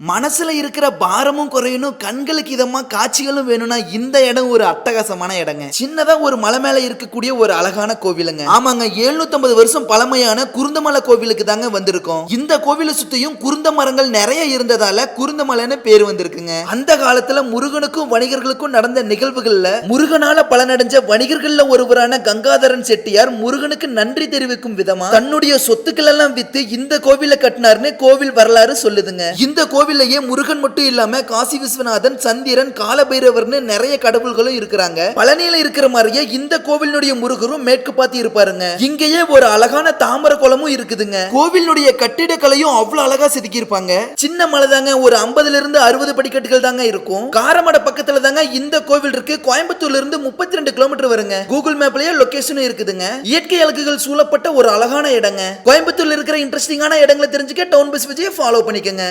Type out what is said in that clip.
மனசுல இருக்கிற பாரமும் குறையணும் கண்களுக்கு இதமா காட்சிகளும் வேணும்னா இந்த இடம் ஒரு அட்டகாசமான இடங்க. சின்னதா ஒரு மலை மேல இருக்கக்கூடிய ஒரு அழகான கோவிலுங்க. ஆமாங்க 750 வருஷம் பழமையான குருந்தமலை கோவிலுக்கு தாங்க வந்திருக்கோம். இந்த கோவிலை சுத்தியும் குருந்த மரங்கள் நிறைய இருந்ததால குருந்தமலைன்னு பேர் வந்திருக்குங்க. அந்த காலத்துல முருகனுக்கும் வணிகர்களுக்கும் நடந்த நிகழ்வுகள்ல முருகனால பலனடைஞ்ச வணிகர்கள்ல ஒருவரான கங்காதரன் செட்டியார் முருகனுக்கு நன்றி தெரிவிக்கும் விதமா தன்னுடைய சொத்துக்கள் எல்லாம் வித்து இந்த கோவிலை கட்டினார்னு கோவில் வரலாறு சொல்லுதுங்க. இந்த கோவில் கோவிலையே முருகன் மட்டும் இல்லாம காசி விஸ்வநாதன் சந்திரன் காலபைரவர்னு நிறைய கடவுள்களும் இருக்கிறாங்க. பழனியில இருக்கிற மாதிரியே இந்த கோவிலுடைய முருகரும் மேற்கு பார்த்து இருப்பாருங்க. இங்கேயே ஒரு அழகான தாமர குளமும் இருக்குதுங்க. கோவிலுடைய கட்டிடக்கலையும் அவ்வளவு அழகா செதுக்கி இருப்பாங்க சின்ன மலை தாங்க ஒரு ஐம்பதுல இருந்து அறுபது படிக்கட்டுகள் தாங்க இருக்கும். காரமடை பக்கத்துல தாங்க இந்த கோவில் இருக்கு. கோயம்புத்தூர்ல இருந்து முப்பத்தி ரெண்டு கிலோமீட்டர் வருங்க. கூகுள் மேப்லயே லொகேஷனும் இருக்குதுங்க. இயற்கை அழகுகள் சூழப்பட்ட ஒரு அழகான இடங்க. கோயம்புத்தூர்ல இருக்கிற இன்ட்ரெஸ்டிங்கான இடங்களை தெரிஞ்சுக்க டவுன் பஸ் விஜயை ஃபாலோ பண்ணிக்கங்க.